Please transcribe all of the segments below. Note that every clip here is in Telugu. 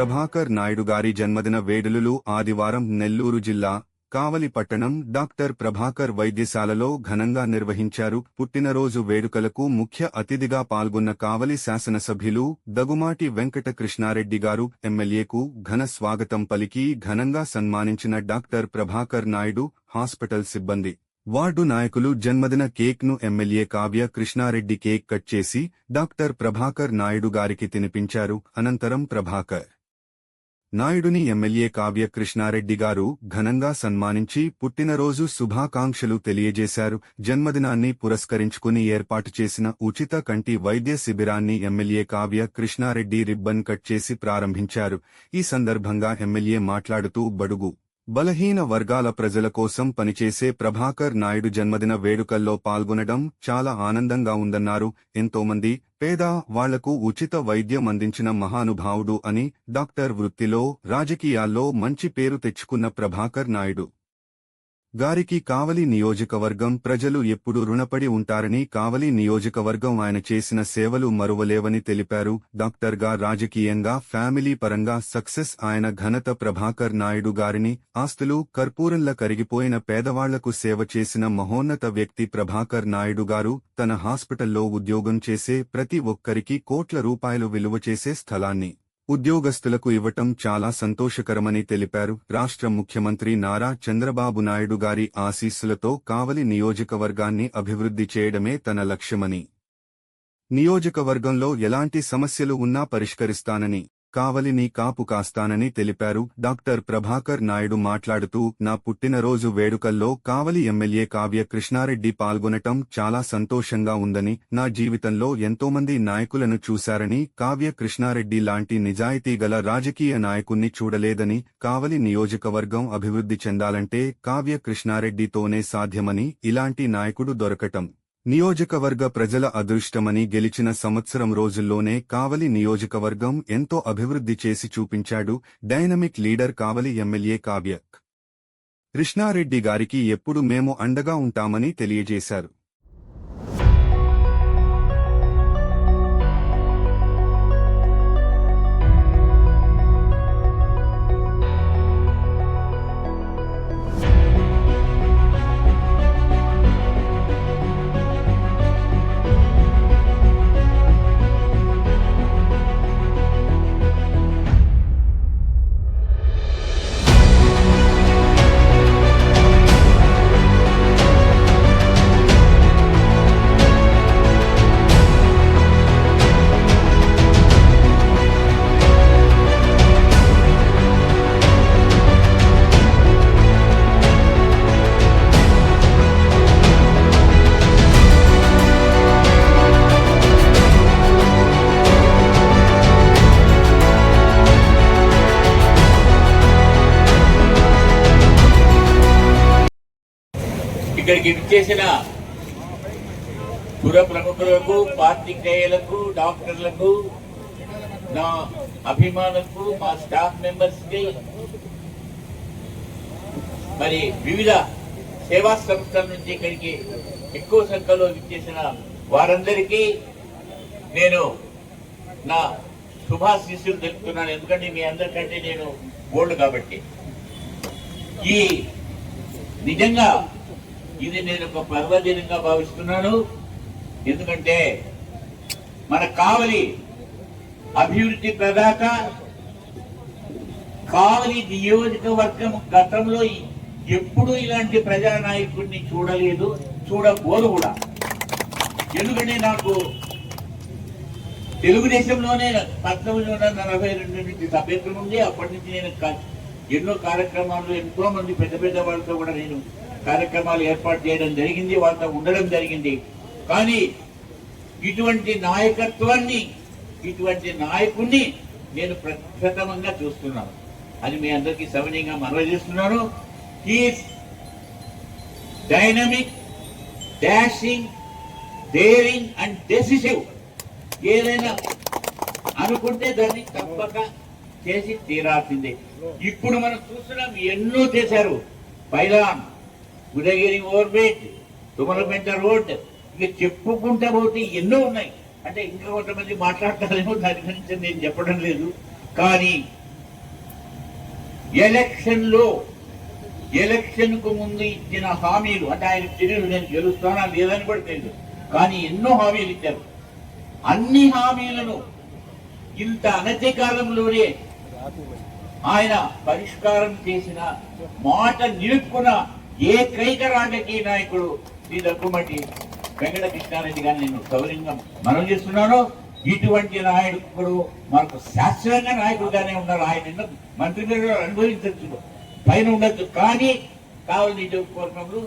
ప్రభాకర్ నాయుడు గారి జన్మదిన వేడుకలు ఆదివారం నెల్లూరు జిల్లా కావలి పట్టణం డాక్టర్ ప్రభాకర్ వైద్యశాలలో ఘనంగా నిర్వహించారు. పుట్టినరోజు వేడుకలకు ముఖ్య అతిథిగా పాల్గొన్న కావలి శాసనసభ్యులు దగుమాటి వెంకట కృష్ణారెడ్డి గారు ఎమ్మెల్యేకు ఘన స్వాగతం పలికి ఘనంగా సన్మానించిన డాక్టర్ ప్రభాకర్ నాయుడు హాస్పిటల్ సిబ్బంది. వార్డు నాయకులు జన్మదిన కేక్ను MLA Kavya Krishna Reddy cake cut చేసి డాక్టర్ ప్రభాకర్ నాయుడు గారికి తినిపించారు. అనంతరం ప్రభాకర్ నాయుడుని ఎమ్మెల్యే కావ్య కృష్ణారెడ్డి గారు ఘనంగా సన్మానించి పుట్టినరోజు శుభాకాంక్షలు తెలియజేశారు. జన్మదినాన్ని పురస్కరించుకుని ఏర్పాటు చేసిన ఉచిత కంటి వైద్య శిబిరాన్ని MLA Kavya Krishna Reddy ribbon cut చేసి ప్రారంభించారు. ఈ సందర్భంగా ఎమ్మెల్యే మాట్లాడుతూ బడుగు బలహీన వర్గాల ప్రజల కోసం పనిచేసే ప్రభాకర్ నాయుడు జన్మదిన వేడుకల్లో పాల్గొనడం చాలా ఆనందంగా ఉందన్నారు. ఎంతోమంది పేద వాళ్ళకు ఉచిత వైద్యం అందించిన మహానుభావుడు అని డాక్టర్ వృత్తిలో రాజకీయాల్లో మంచి పేరు తెచ్చుకున్న ప్రభాకర్ నాయుడు. గారికి కావలి నియోజకవర్గం ప్రజలు ఎప్పుడు రుణపడి ఉంటారని కావలి నియోజకవర్గం ఆయన చేసిన సేవలు మరువలేవని తెలిపారు. డాక్టర్గా రాజకీయంగా ఫ్యామిలీ పరంగా సక్సెస్ ఆయన ఘనత ప్రభాకర్ నాయుడు గారిని ఆస్తులు కర్పూరంలా కరిగిపోయిన పేదవాళ్ళకు సేవ చేసిన మహోన్నత వ్యక్తి ప్రభాకర్ నాయుడు గారు తన హాస్పిటల్లో ఉద్యోగం చేసే ప్రతి ఒక్కరికి కోట్ల రూపాయలు విలువ చేసే స్థలాన్ని ఉద్యోగస్తులకు ఇవ్వటం చాలా సంతోషకరమని తెలిపారు. రాష్ట్ర ముఖ్యమంత్రి నారా చంద్రబాబు నాయుడు గారి ఆశీస్సులతో కావలి నియోజకవర్గాన్ని అభివృద్ధి చేయడమే తన లక్ష్యమని నియోజకవర్గంలో ఎలాంటి సమస్యలు ఉన్నా పరిష్కరిస్తానని కావలిని కాపు కాస్తానని తెలిపారు. డాక్టర్ ప్రభాకర్ నాయుడు మాట్లాడుతూ నా పుట్టినరోజు వేడుకల్లో కావలి ఎమ్మెల్యే కావ్య కృష్ణారెడ్డి పాల్గొనటం చాలా సంతోషంగా ఉందని నా జీవితంలో ఎంతోమంది నాయకులను చూశారని కావ్య కృష్ణారెడ్డి లాంటి నిజాయితీ గల రాజకీయ నాయకుణ్ణి చూడలేదని కావలి నియోజకవర్గం అభివృద్ధి చెందాలంటే కావ్య కృష్ణారెడ్డితోనే సాధ్యమని ఇలాంటి నాయకుడు దొరకటం. నియోజకవర్గ ప్రజల అదృష్టమని గెలిచిన సంవత్సరం రోజుల్లోనే కావలి నియోజకవర్గం ఎంతో అభివృద్ధి చేసి చూపించాడు డైనమిక్ లీడర్ కావలి ఎమ్మెల్యే కావ్యక్. కృష్ణారెడ్డి గారికి ఎప్పుడు మేము అండగా ఉంటామని తెలియజేశారు. ఇక్కడికి విచ్చేసిన పుర ప్రముఖులకు పాత్రికేయులకు డాక్టర్లకు నా అభిమానులకు మా స్టాఫ్ మెంబర్స్కి మరి వివిధ సేవా సంస్థల నుంచి ఇక్కడికి ఎక్కువ సంఖ్యలో విచ్చేసిన వారందరికీ నేను నా శుభాశీస్సులు తెలుపుతున్నాను. ఎందుకంటే మీ అందరికంటే నేను గోల్డ్ కాబట్టి. ఈ నిజంగా ఇది నేను ఒక పర్వదినంగా భావిస్తున్నాను. ఎందుకంటే మన కావలి అభివృద్ధి ప్రదాత కావలి నియోజకవర్గం గతంలో ఎప్పుడూ ఇలాంటి ప్రజానాయకుడిని చూడలేదు చూడబోదు కూడా. ఎందుకంటే నాకు తెలుగుదేశంలోనే పంతొమ్మిది వందల నలభై రెండు నుంచి సభ్యత్వం ఉంది. అప్పటి నుంచి నేను ఎన్నో కార్యక్రమాలు ఎంతో మంది పెద్ద పెద్ద వాళ్ళతో కూడా నేను కార్యక్రమాలు ఏర్పాటు చేయడం జరిగింది వాళ్ళతో ఉండడం జరిగింది. కానీ ఇటువంటి నాయకత్వాన్ని ఇటువంటి నాయకుణ్ణి నేను ప్రథమంగా చూస్తున్నాను. అది మీ అందరికీ సవినీయంగా మనవి చేస్తున్నాను. He's dynamic dashing daring and decisive ఏదైనా అనుకుంటే దాన్ని తప్పక చేసి తీరాల్సిందే. ఇప్పుడు మనం చూస్తున్నాం ఎన్నో చేశారు. Pylon. Udayagiri overbridge Tumalapenta road ఇక చెప్పుకుంటా పోతే ఎన్నో ఉన్నాయి. అంటే ఇంకా కొంతమంది మాట్లాడతారేమో దాని గురించి నేను చెప్పడం లేదు. కానీ ఎలక్షన్లో ఎలక్షన్కు ముందు ఇచ్చిన హామీలు అంటే ఆయన తెలియదు నేను గెలుస్తానా లేదని కూడా తెలియదు. కానీ ఎన్నో హామీలు ఇచ్చారు. అన్ని హామీలను ఇంత అనతి కాలంలోనే ఆయన పరిష్కారం చేసిన మాట నిలుపుకున్న ఏకైక రాజకీయ నాయకుడు శ్రీ దగ్గుమటి వెంకట కృష్ణారెడ్డి గారిని నేను గౌరవంగా మనం చేస్తున్నాను. ఇటువంటి నాయకుడు మనకు శాశ్వతంగా నాయకుడుగానే ఉన్నారు. ఆయన మంత్రి అనుభవించవచ్చు. పైన ఉండొచ్చు. కానీ కావలి నియోజకవర్గంలో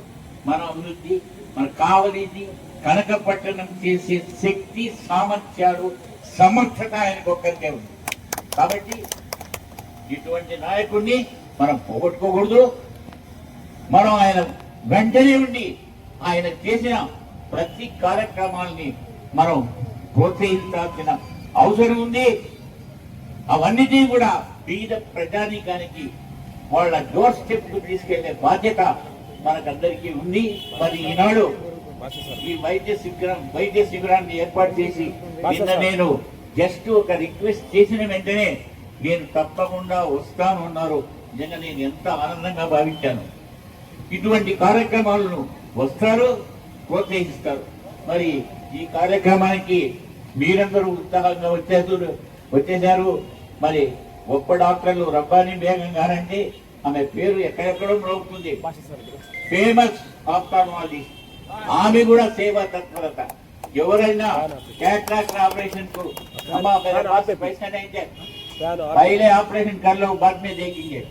మన అభివృద్ధి మన కావలిని కనకపట్టణం చేసే శక్తి సామర్థ్యాలు సమర్థత ఆయనకు ఒక్కరికే ఉంది. కాబట్టి ఇటువంటి నాయకుడిని మనం పోగొట్టుకోకూడదు. మనం ఆయన వెంటనే ఉండి ఆయన చేసిన ప్రతి కార్యక్రమాల్ని మనం ప్రోత్సహించాల్సిన అవసరం ఉంది. అవన్నిటినీ కూడా బీద ప్రజానీకానికి వాళ్ళ డోర్ స్టెప్కు తీసుకెళ్ళే బాధ్యత మనకందరికీ ఉంది. మరి ఈనాడు ఈ వైద్య శిబిరం వైద్య శిబిరాన్ని ఏర్పాటు చేసి నిన్న నేను జస్ట్ ఒక రిక్వెస్ట్ చేసిన వెంటనే నేను తప్పకుండా వస్తాను అన్నారు. నిజంగా నేను ఎంత ఆనందంగా భావించాను. ఇటువంటి కార్యక్రమాలను వస్తారు ప్రోత్సహిస్తారు. మరి ఈ కార్యక్రమానికి మీరందరూ ఉత్సాహంగా వచ్చేసారు వచ్చేశారు. మరి గొప్ప డాక్టర్లు రబ్బాని బేగం గారంటే ఆమె పేరు ఎక్కడెక్కడో మరుగుతుంది ఫేమస్ ఆప్తాలజీ ఆమె కూడా సేవా తత్పరత. ఎవరైనా క్యాట్రాక్టర్ ఆపరేషన్కు పైసా ఆపరేషన్ కర్లో బాద్ దేకింగే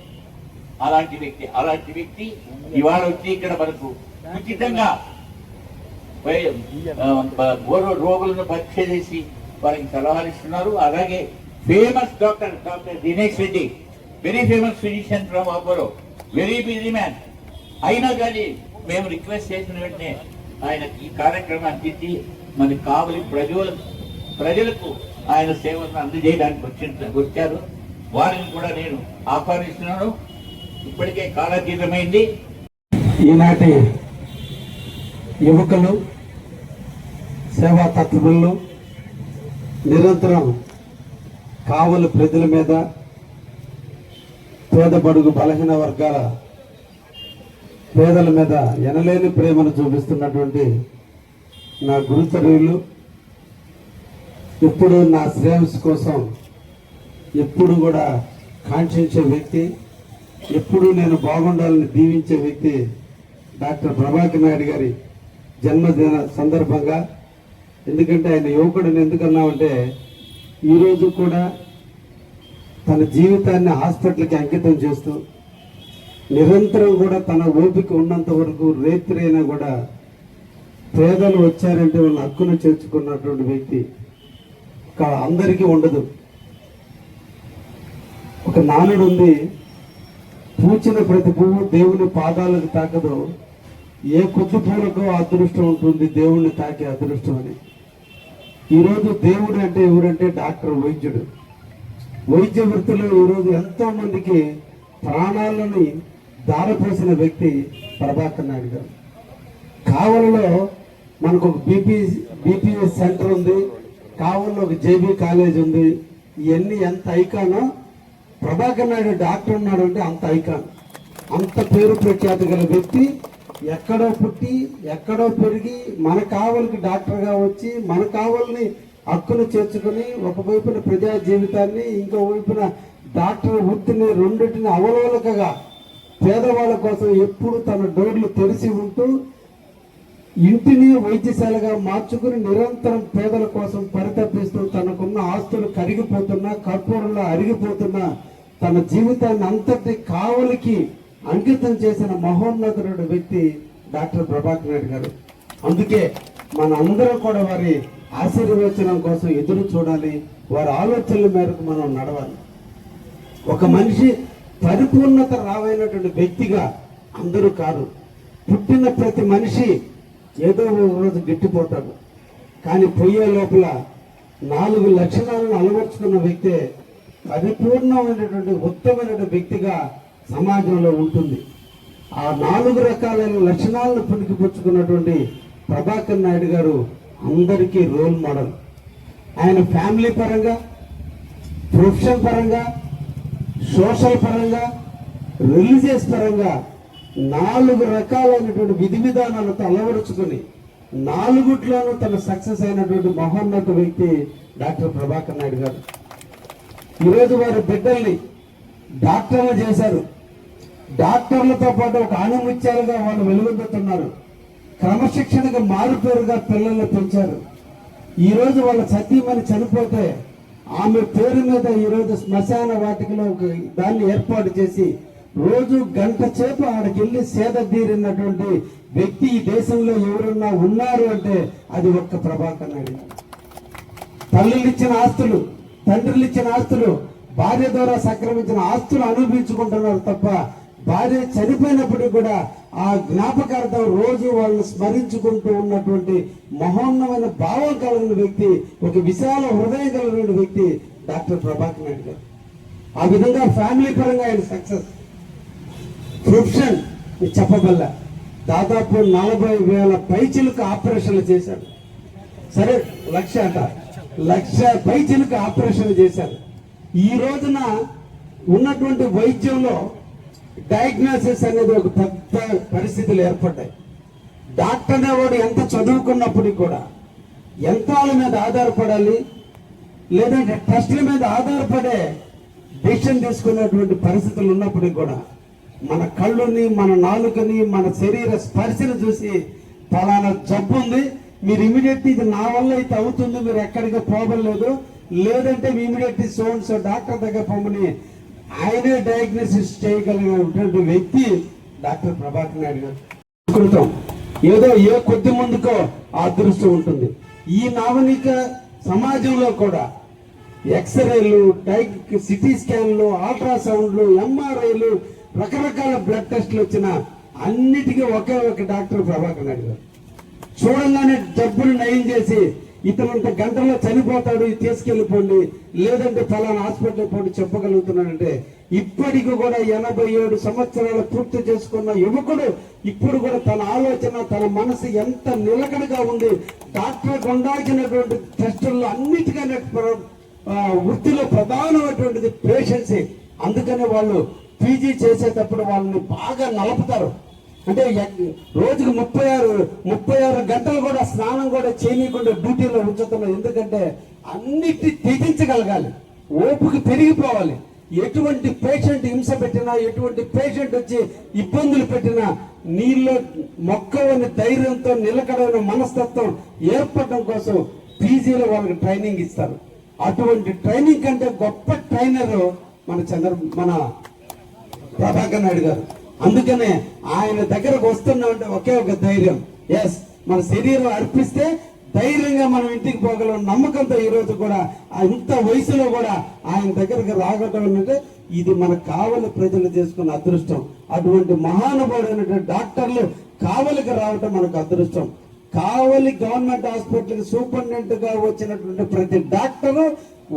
అలాంటి వ్యక్తి అలాంటి వ్యక్తి ఇవాళ వచ్చి ఇక్కడ మనకు ఉచితంగా వై- రోగులను పరీక్ష చేసి వారికి సలహాలు ఇస్తున్నారు. అలాగే famous doctor doctor Dinesh Reddy very famous physician from Apollo very busy man. అయినా కానీ మేము రిక్వెస్ట్ చేసిన వెంటనే ఆయన ఈ కార్యక్రమాన్ని ఇచ్చి మన కావలి ప్రజల ప్రజలకు ఆయన సేవలను అందజేయడానికి వచ్చి వచ్చారు. వారిని కూడా నేను ఆహ్వానిస్తున్నాను. ఇప్పటికే కాలాతీతమైంది ఈనాటి యువకులు సేవా తత్వములు నిరంతరం కావలి ప్రజల మీద పేద బడుగు బలహీన వర్గాల పేదల మీద ఎనలేని ప్రేమను చూపిస్తున్నటువంటి నా గురుచర్యులు. ఎప్పుడు నా శ్రేయస్ కోసం ఎప్పుడు కూడా కాంక్షించే వ్యక్తి ఎప్పుడు నేను బాగుండాలని దీవించే వ్యక్తి డాక్టర్ ప్రభాకర్ నాయుడు గారి జన్మదిన సందర్భంగా. ఎందుకంటే ఆయన యువకుడిని ఎందుకన్నామంటే ఈరోజు కూడా తన జీవితాన్ని హాస్పిటల్కి అంకితం చేస్తూ నిరంతరం కూడా తన ఓపిక ఉన్నంత వరకు రేత్రైనా కూడా పేదలు వచ్చారంటే వాళ్ళ హక్కును చేర్చుకున్నటువంటి వ్యక్తి కా- అందరికీ ఉండదు. ఒక నానుడు ఉంది పూచిన ప్రతి పువ్వు దేవుని పాదాలకు తాకదు. ఏ కొద్ది పూలకు అదృష్టం ఉంటుంది దేవుణ్ణి తాకే అదృష్టం అని. ఈరోజు దేవుడు అంటే ఎవరంటే డాక్టర్ వైద్యుడు. వైద్య వృత్తిలో ఈరోజు ఎంతో మందికి ప్రాణాలని దారపోసిన వ్యక్తి ప్రభాకర్ నాయుడు గారు. కావలలో మనకు ఒక బీపీ బీపీఎస్ సెంటర్ ఉంది కావలలో ఒక జేబీ కాలేజ్ ఉంది ఇవన్నీ ఎంత ఐకానో ప్రభాకర్ నాయుడు డాక్టర్ ఉన్నాడు అంటే అంత ఐకాన్. అంత పేరు ప్రఖ్యాతి గల వ్యక్తి. ఎక్కడో పుట్టి ఎక్కడో పెరిగి మన కావలికి డాక్టర్గా వచ్చి మన కావల్ని హక్కును చేర్చుకొని ఒకవైపున ప్రజా జీవితాన్ని ఇంకో వైపున డాక్టర్ వృత్తిని రెండింటిని అవలోలకగా పేదవాళ్ళ కోసం ఎప్పుడు తన డోర్లు తెరిచి ఉంటూ ఇంటిని వైద్యశాలగా మార్చుకుని నిరంతరం పేదల కోసం పరితపిస్తూ తనకున్న ఆస్తులు కరిగిపోతున్నా కర్పూరంలో అరిగిపోతున్నా తన జీవితాన్ని అంతటి కావలికి అంకితం చేసిన మహోన్నతుడు వ్యక్తి డాక్టర్ ప్రభాకర్ నాయుడు గారు. అందుకే మన అందరం కూడా వారి ఆశీర్వచనం కోసం ఎదురు చూడాలి. వారి ఆలోచనల మేరకు మనం నడవాలి. ఒక మనిషి పరిపూర్ణత రావైనటువంటి వ్యక్తిగా అందరూ కాదు పుట్టిన ప్రతి మనిషి ఏదో ఒక రోజు గిట్టిపోతాడు. కానీ పోయే లోపల నాలుగు లక్షణాలను అలవర్చుకున్న వ్యక్తే పరిపూర్ణమైనటువంటి ఉత్తమమైన వ్యక్తిగా సమాజంలో ఉంటుంది. ఆ నాలుగు రకాలైన లక్షణాలను పుణికిపుచ్చుకున్నటువంటి ప్రభాకర్ నాయుడు గారు అందరికీ రోల్ మోడల్. ఆయన ఫ్యామిలీ పరంగా ప్రొఫెషన్ పరంగా సోషల్ పరంగా రిలీజియస్ పరంగా నాలుగు రకాలైనటువంటి విధి విధానాలతో అలవరుచుకుని నాలుగుట్లోనూ తన సక్సెస్ అయినటువంటి మహోన్నత వ్యక్తి డాక్టర్ ప్రభాకర్ నాయుడు గారు. ఈరోజు వారి బిడ్డల్ని డాక్టర్లు చేశారు. డాక్టర్లతో పాటు ఒక ఆణిముత్యాలుగా వాళ్ళు వెలుగొందుతున్నారు. క్రమశిక్షణగా మారుపేరుగా పిల్లల్ని పెంచారు. ఈరోజు వాళ్ళ సతీమణి చనిపోతే ఆమె పేరు మీద ఈ రోజు శ్మశాన వాటికలో ఒక దాన్ని ఏర్పాటు చేసి రోజు గంట చేపు ఆడకెళ్ళి సేద తీరినటువంటి వ్యక్తి ఈ దేశంలో ఎవరన్నా ఉన్నారు అంటే అది ఒక్క ప్రభాకర్ నాయుడు గారు. తల్లులు ఇచ్చిన ఆస్తులు తండ్రులు ఇచ్చిన ఆస్తులు భార్య ద్వారా సంక్రమించిన ఆస్తులు అనుభవించుకుంటున్నారు తప్ప భార్య చనిపోయినప్పటికీ కూడా ఆ జ్ఞాపకార్థం రోజు వాళ్ళని స్మరించుకుంటూ ఉన్నటువంటి మహోన్నమైన భావం కలిగిన వ్యక్తి ఒక విశాల హృదయం కలిగిన వ్యక్తి డాక్టర్ ప్రభాకర్ నాయుడు గారు ఆ విధంగా ఫ్యామిలీ పరంగా ఆయన సక్సెస్ ప్రొఫెషన్ చెప్పగల దాదాపు నలభై వేల పైచిలకు ఆపరేషన్లు చేశారు. సరే లక్ష అట. లక్ష పైచిలకు ఆపరేషన్లు చేశారు. ఈ రోజున ఉన్నటువంటి వైద్యంలో డయాగ్నోసిస్ అనేది ఒక పెద్ద పరిస్థితులు ఏర్పడ్డాయి. డాక్టర్ అనేవాడు ఎంత చదువుకున్నప్పటికీ కూడా యంత్రాల మీద ఆధారపడాలి లేదంటే ట్రస్ట్ల మీద ఆధారపడే డిసిషన్ తీసుకునేటువంటి పరిస్థితులు ఉన్నప్పటికీ కూడా మన కళ్ళుని మన నాలుకని మన శరీర స్పర్శను చూసి ఫలానా జబ్బు ఉంది. మీరు ఇమీడియట్లీ ఇది నా వల్ల అయితే అవుతుంది మీరు ఎక్కడికి పోవలేదు లేదంటే ఇమీడియట్ సోన్స్ డాక్టర్ దగ్గర పొమ్మని ఆయనే డయాగ్నోసిస్ చేయగలిగినటువంటి వ్యక్తి డాక్టర్ ప్రభాకర్ నాయుడు గారు. సంస్కృతం ఏదో ఏ కొద్ది ముందుకో ఆ అదృష్టం ఉంటుంది. ఈ నావనిక సమాజంలో కూడా ఎక్స్రేలు డై సిటీ స్కాన్లు అల్ట్రాసౌండ్లు ఎంఆర్ఐలు రకరకాల బ్లడ్ టెస్ట్లు వచ్చిన అన్నిటికీ ఒకే ఒక డాక్టర్ ప్రభాకర్ నాయుడు గారు. చూడంగానే జబ్బులు నయం చేసి ఇతనంత గంటల్లో చనిపోతాడు తీసుకెళ్ళిపోండి లేదంటే ఫలానా హాస్పిటల్ పోండి చెప్పగలుగుతున్నాడంటే ఇప్పటికి కూడా ఎనభై ఏడు సంవత్సరాలు పూర్తి చేసుకున్న యువకుడు ఇప్పుడు కూడా తన ఆలోచన తన మనసు ఎంత నిలకడగా ఉంది. డాక్టర్ ఉండాల్సినటువంటి టెస్టుల్లో అన్నిటికన్నా వృత్తిలో ప్రధానమైనటువంటిది పేషెన్సీ అందుకనే వాళ్ళు పీజీ చేసేటప్పుడు వాళ్ళని బాగా నలుపుతారు. అంటే ఎక్- రోజుకు ముప్పై ఆరు ముప్పై ఆరు గంటలు కూడా స్నానం కూడా చేయకుండా డ్యూటీలో ఉంచుతున్నారు ఎందుకంటే అన్నిటి తెగించగలగాలి ఓపిక పెరిగిపోవాలి. ఎటువంటి పేషెంట్ హింస పెట్టినా ఎటువంటి పేషెంట్ వచ్చి ఇబ్బందులు పెట్టినా నీళ్ళు మొక్కవని ధైర్యంతో నిలకడైన మనస్తత్వం ఏర్పడడం కోసం పీజీలో వాళ్ళకి ట్రైనింగ్ ఇస్తారు. అటువంటి ట్రైనింగ్ కంటే గొప్ప ట్రైనర్ మన చంద్ర మన ప్రభాకర్ నాయుడు గారు. అందుకనే ఆయన దగ్గరకు వస్తున్నామంటే ఒకే ఒక ధైర్యం. ఎస్ మన శరీరం అర్పిస్తే ధైర్యంగా మనం ఇంటికి పోగలం నమ్మకంతో ఈ రోజు కూడా ఇంత వయసులో కూడా ఆయన దగ్గరకు రాగటం అంటే ఇది మన కావలి ప్రజలు చేసుకున్న అదృష్టం. అటువంటి మహానుభావుడైనటువంటి డాక్టర్లు కావలికి రావటం మనకు అదృష్టం. కావలి గవర్నమెంట్ హాస్పిటల్ సూపరింటెండెంట్గా వచ్చినటువంటి ప్రతి డాక్టరు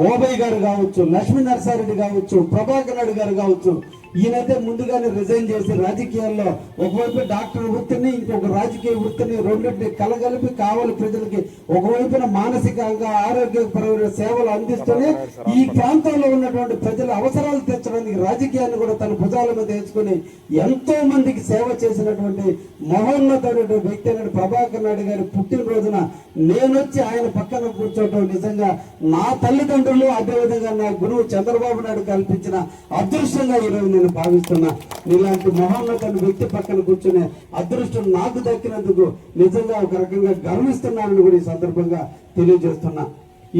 ఓబై గారు కావచ్చు లక్ష్మీ నరసారెడ్డి కావచ్చు ప్రభాకర్ నాయుడు గారు కావచ్చు ఈయనైతే ముందుగానే రిజైన్ చేసి రాజకీయాల్లో ఒకవైపు డాక్టర్ వృత్తిని ఇంకొక రాజకీయ వృత్తిని రెండింటిని కలగలిపి కావాలి ప్రజలకి ఒకవైపున మానసికంగా ఆరోగ్యపరమైన సేవలు అందిస్తూనే ఈ ప్రాంతంలో ఉన్నటువంటి ప్రజల అవసరాలు తీర్చడానికి రాజకీయాన్ని కూడా తన భుజాల మీద వేసుకుని ఎంతో మందికి సేవ చేసినటువంటి మహోన్నతమైన వ్యక్తి అయిన ప్రభాకర్ నాయుడు గారి పుట్టినరోజున నేనొచ్చి ఆయన పక్కన కూర్చోవటం నిజంగా నా తల్లిదండ్రులు అదేవిధంగా నా గురువు చంద్రబాబు నాయుడు కల్పించిన అదృష్టంగా ఈరోజు నేను భావిస్తున్నా. నీలాంటి మహోన్నతమైన వ్యక్తి పక్కన కూర్చునే అదృష్టం నాకు దక్కినందుకు నిజంగా ఒక రకంగా గర్విస్తున్నానని కూడా ఈ సందర్భంగా తెలియజేస్తున్నా.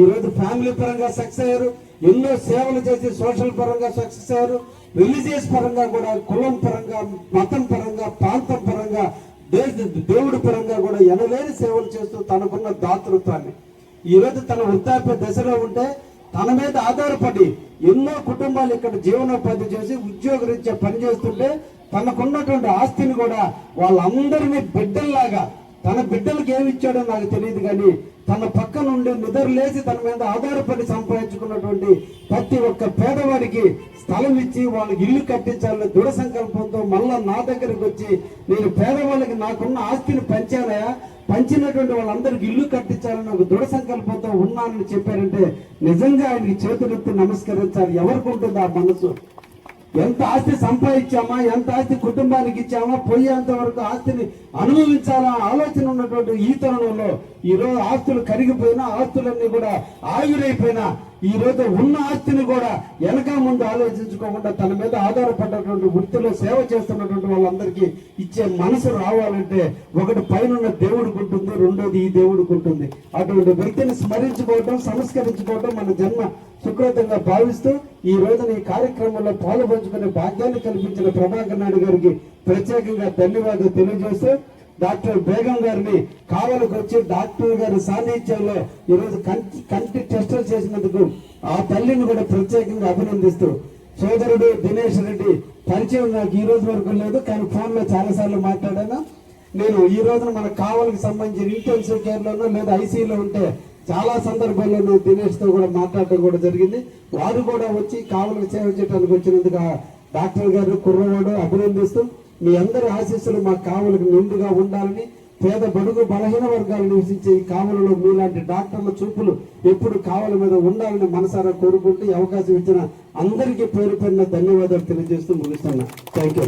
ఈరోజు ఫ్యామిలీ పరంగా సక్సెస్ అయ్యారు. ఎన్నో సేవలు చేసి సోషల్ పరంగా సక్సెస్ అయ్యారు. రిలీజియస్ పరంగా కూడా కులం పరంగా మతం పరంగా ప్రాంతం పరంగా దేశ దేవుడి పరంగా కూడా ఎనలేని సేవలు చేస్తూ తనకున్న దాతృత్వాన్ని. ఈరోజు తన వృద్ధాప్య దశలో ఉంటే తన మీద ఆధారపడి ఎన్నో కుటుంబాలు ఇక్కడ జీవనోపాధి చేసి ఉద్యోగరీత్యా పనిచేస్తుంటే తనకున్నటువంటి ఆస్తిని కూడా వాళ్ళందరినీ బిడ్డల్లాగా తన బిడ్డలకు ఏమి ఇచ్చాడో నాకు తెలియదు కానీ తన పక్క నుండి నిద్రలేసి తన మీద ఆధారపడి సంపాదించుకున్నటువంటి ప్రతి ఒక్క పేదవాడికి స్థలం ఇచ్చి వాళ్ళకి ఇల్లు కట్టించాలని దృఢ సంకల్పంతో మళ్ళా నా దగ్గరకు వచ్చి నేను పేదవాళ్ళకి నాకున్న ఆస్తిని పంచానయా పంచినటువంటి వాళ్ళందరికీ ఇల్లు కట్టించాలని ఒక దృఢ సంకల్పంతో ఉన్నానని చెప్పారంటే నిజంగా ఆయనకి చేతులెత్తి నమస్కరించాలి. ఎవరికి ఉంటుంది ఆ మనసు. ఎంత ఆస్తి సంపాదించామా ఎంత ఆస్తి కుటుంబానికి ఇచ్చామా పోయేంత వరకు ఆస్తిని అనుభవించాలా ఆలోచన ఉన్నటువంటి ఈ తరుణంలో ఈ రోజు ఆస్తులు కరిగిపోయినా ఆస్తులన్నీ కూడా ఆవిరైపోయినా ఈ రోజు ఉన్న ఆస్తిని కూడా వెనక ముందు ఆలోచించుకోకుండా తన మీద ఆధారపడ్డటువంటి వృత్తిలో సేవ చేస్తున్నటువంటి వాళ్ళందరికీ ఇచ్చే మనసు రావాలంటే ఒకటి పైన దేవుడికి ఉంటుంది రెండోది ఈ దేవుడికి ఉంటుంది. అటువంటి వ్యక్తిని స్మరించుకోవటం సంస్కరించుకోవటం మన జన్మ సుకృతంగా భావిస్తూ ఈ రోజున ఈ కార్యక్రమంలో పాలుపంచుకునే భాగ్యాన్ని కల్పించిన ప్రభాకర్ నాయుడు గారికి ప్రత్యేకంగా ధన్యవాదాలు తెలియజేస్తూ డాక్టర్ బేగం గారిని కావలకు వచ్చి డాక్టర్ గారి సాన్నిధ్యంలో ఈరోజు కంటి కంటి టెస్టులు చేసినందుకు ఆ తల్లిని కూడా ప్రత్యేకంగా అభినందిస్తూ సోదరుడు దినేష్ రెడ్డి పరిచయం నాకు ఈ రోజు వరకు లేదు కానీ ఫోన్లో చాలాసార్లు మాట్లాడాను. నేను ఈ రోజున మన కావలకు సంబంధించిన ఇంటెన్సివ్ కేర్లోనో లేదా ఐసీలో ఉంటే చాలా సందర్భాల్లో నేను దినేష్తో కూడా మాట్లాడటం కూడా జరిగింది. వారు కూడా వచ్చి కావలకు సేవ చేయడానికి వచ్చినందుకు డాక్టర్ గారు కుర్రవాడు అభినందిస్తూ మీ అందరి ఆశీస్సులు మా కావలికి నిండుగా ఉండాలని పేద బడుగు బలహీన వర్గాలు నివసించే ఈ కావలలో మీలాంటి డాక్టర్ల చూపులు ఎప్పుడు కావల మీద ఉండాలని మనసారా కోరుకుంటూ అవకాశం ఇచ్చిన అందరికీ పేరు పేరున ధన్యవాదాలు తెలియజేస్తూ ముగిస్తున్నా. Thank you